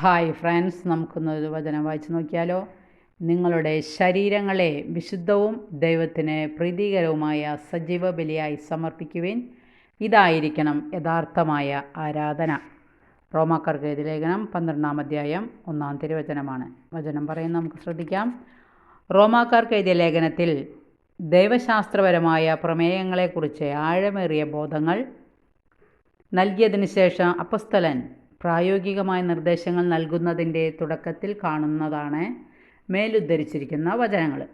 Hi friends നമുക്കൊന്ന് ഒരു വചനം വായിച്ചു നോക്കിയാലോ? നിങ്ങളുടെ ശരീരങ്ങളെ വിശുദ്ധവും ദൈവത്തിന് പ്രീതികരവുമായ സജീവ ബലിയായി സമർപ്പിക്കുവിൻ. ഇതായിരിക്കണം യഥാർത്ഥമായ ആരാധന. റോമാക്കാർക്ക് ലേഖനം പന്ത്രണ്ടാം അധ്യായം ഒന്നാം തിരുവചനമാണ്. വചനം പറയുന്നത് നമുക്ക് ശ്രദ്ധിക്കാം. റോമാക്കാർക്ക് എഴുതിയ ലേഖനത്തിൽ ദൈവശാസ്ത്രപരമായ പ്രമേയങ്ങളെക്കുറിച്ച് ആഴമേറിയ ബോധങ്ങൾ നൽകിയതിന് ശേഷം അപ്പസ്തലൻ പ്രായോഗികമായ നിർദ്ദേശങ്ങൾ നൽകുന്നതിന്റെ തുടക്കത്തിൽ കാണുന്നതാണ് മേലുദ്ധരിച്ചിരിക്കുന്ന വചനങ്ങൾ.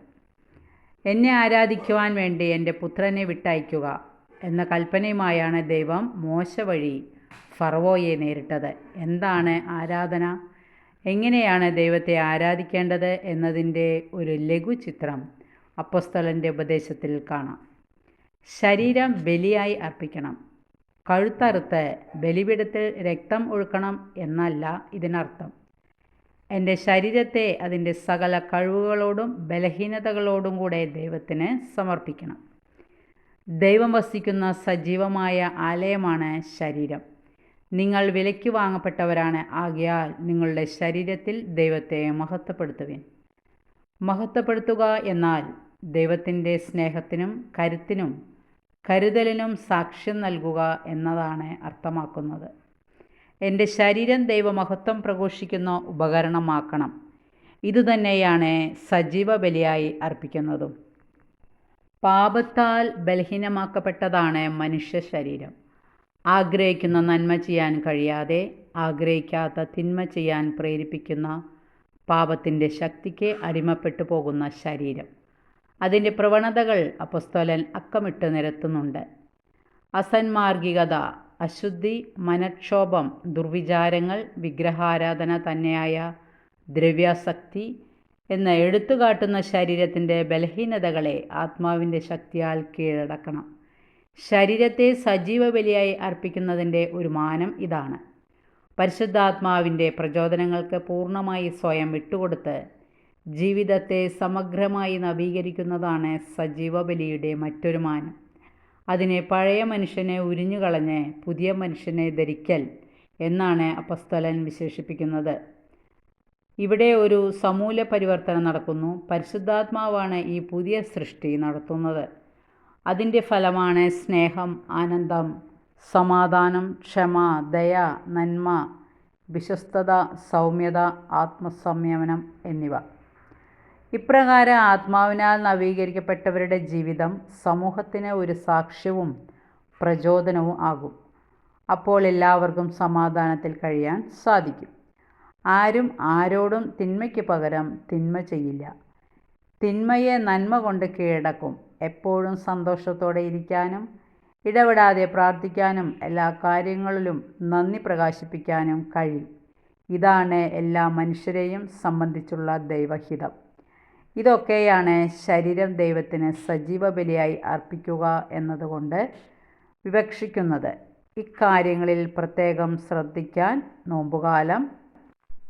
എന്നെ ആരാധിക്കുവാൻ വേണ്ടി എന്റെ പുത്രനെ വിട്ടയക്കുക എന്ന കൽപ്പനയുമായാണ് ദൈവം മോശ വഴി ഫറവോയെ നേരിട്ടത്. എന്താണ് ആരാധന? എങ്ങനെയാണ് ദൈവത്തെ ആരാധിക്കേണ്ടത് എന്നതിന്റെ ഒരു ലഘു ചിത്രം അപ്പസ്തലന്റെ ഉപദേശത്തിൽ കാണാം. ശരീരം ബലിയായി അർപ്പിക്കണം കഴുത്തറുത്ത് ബലിപീഠത്തിൽ രക്തം ഒഴുക്കണം എന്നല്ല ഇതിനർത്ഥം. എന്റെ ശരീരത്തെ അതിന്റെ സകല കഴിവുകളോടും ബലഹീനതകളോടും കൂടെ ദൈവത്തിന് സമർപ്പിക്കണം. ദൈവം വസിക്കുന്ന സജീവമായ ആലയമാണ് ശരീരം. നിങ്ങൾ വിലയ്ക്ക് വാങ്ങപ്പെട്ടവരാണ്. ആകിയാൽ നിങ്ങളുടെ ശരീരത്തിൽ ദൈവത്തെ മഹത്വപ്പെടുത്തുവിൻ. മഹത്വപ്പെടുത്തുക എന്നാൽ ദൈവത്തിന്റെ സ്നേഹത്തിനും കരുത്തിനും കരുതലിനും സാക്ഷ്യം നൽകുക എന്നതാണ് അർത്ഥമാക്കുന്നത്. എന്റെ ശരീരം ദൈവമഹത്വം പ്രഘോഷിക്കുന്ന ഉപകരണമാക്കണം. ഇതുതന്നെയാണ് സജീവ ബലിയായി അർപ്പിക്കുന്നതും. പാപത്താൽ ബലഹീനമാക്കപ്പെട്ടതാണ് മനുഷ്യ ശരീരം. ആഗ്രഹിക്കുന്ന നന്മ ചെയ്യാൻ കഴിയാതെ ആഗ്രഹിക്കാത്ത തിന്മ ചെയ്യാൻ പ്രേരിപ്പിക്കുന്ന പാപത്തിന്റെ ശക്തിക്ക് അടിമപ്പെട്ടു പോകുന്ന ശരീരം. അതിന്റെ പ്രവണതകൾ അപ്പസ്തോലൻ അക്കമിട്ട് നിരത്തുന്നുണ്ട്. അസന്മാർഗികത അശുദ്ധി മനക്ഷോഭം ദുർവിചാരങ്ങൾ വിഗ്രഹാരാധന തന്നെയായ ദ്രവ്യാസക്തി എന്ന എടുത്തുകാട്ടുന്ന ശരീരത്തിന്റെ ബലഹീനതകളെ ആത്മാവിന്റെ ശക്തിയാൽ കീഴടക്കണം. ശരീരത്തെ സജീവ ബലിയായി അർപ്പിക്കുന്നതിന്റെ ഒരു മാനം ഇതാണ്. പരിശുദ്ധാത്മാവിന്റെ പ്രചോദനങ്ങൾക്ക് പൂർണമായി സ്വയം വിട്ടുകൊടുത്ത് ജീവിതത്തെ സമഗ്രമായി നവീകരിക്കുന്നതാണ് സജീവ ബലിയുടെ മറ്റൊരു മാനം. അതിനെ പഴയ മനുഷ്യനെ ഉരിഞ്ഞുകളഞ്ഞ് പുതിയ മനുഷ്യനെ ധരിക്കൽ എന്നാണ് അപ്പസ്തലൻ വിശേഷിപ്പിക്കുന്നത്. ഇവിടെ ഒരു സമൂല പരിവർത്തനം നടക്കുന്നു. പരിശുദ്ധാത്മാവാണ് ഈ പുതിയ സൃഷ്ടി നടത്തുന്നത്. അതിന്റെ ഫലമാണ് സ്നേഹം ആനന്ദം സമാധാനം ക്ഷമ ദയ നന്മ വിശ്വസ്തത സൗമ്യത ആത്മസംയമനം എന്നിവ. ഇപ്രകാരം ആത്മാവിനാൽ നവീകരിക്കപ്പെട്ടവരുടെ ജീവിതം സമൂഹത്തിന് ഒരു സാക്ഷ്യവും പ്രചോദനവും ആകും. അപ്പോൾ എല്ലാവർക്കും സമാധാനത്തിൽ കഴിയാൻ സാധിക്കും. ആരും ആരോടും തിന്മയ്ക്ക് പകരം തിന്മ ചെയ്യില്ല. തിന്മയെ നന്മ കൊണ്ട് കീഴടക്കും. എപ്പോഴും സന്തോഷത്തോടെ ഇരിക്കാനും ഇടപെടാതെ പ്രാർത്ഥിക്കാനും എല്ലാ കാര്യങ്ങളിലും നന്ദി പ്രകാശിപ്പിക്കാനും കഴിയും. ഇതാണ് എല്ലാ മനുഷ്യരെയും സംബന്ധിച്ചുള്ള ദൈവഹിതം. ഇതൊക്കെയാണ് ശരീരം ദൈവത്തിന് സജീവ ബലിയായി അർപ്പിക്കുക എന്നതുകൊണ്ട് വിവക്ഷിക്കുന്നത്. ഇക്കാര്യങ്ങളിൽ പ്രത്യേകം ശ്രദ്ധിക്കാൻ നോമ്പുകാലം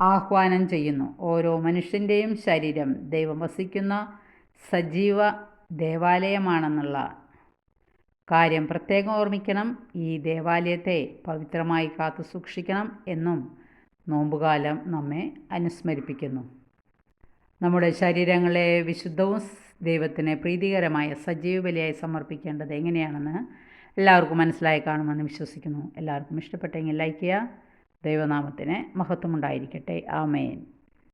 ആഹ്വാനം ചെയ്യുന്നു. ഓരോ മനുഷ്യന്റെയും ശരീരം ദൈവം വസിക്കുന്ന സജീവ ദേവാലയമാണെന്നുള്ള കാര്യം പ്രത്യേകം ഓർമ്മിക്കണം. ഈ ദേവാലയത്തെ പവിത്രമായി കാത്തു സൂക്ഷിക്കണം എന്നും നോമ്പുകാലം നമ്മെ അനുസ്മരിപ്പിക്കുന്നു. നമ്മുടെ ശരീരങ്ങളെ വിശുദ്ധവും ദൈവത്തിന് പ്രീതികരമായ സജീവ ബലിയായി സമർപ്പിക്കേണ്ടത് എങ്ങനെയാണെന്ന് എല്ലാവർക്കും മനസ്സിലായി കാണുമെന്ന് വിശ്വസിക്കുന്നു. എല്ലാവർക്കും ഇഷ്ടപ്പെട്ടെങ്കിൽ ലൈക്ക് ചെയ്യുക. ദൈവനാമത്തിന് മഹത്വമുണ്ടായിരിക്കട്ടെ. ആമേൻ.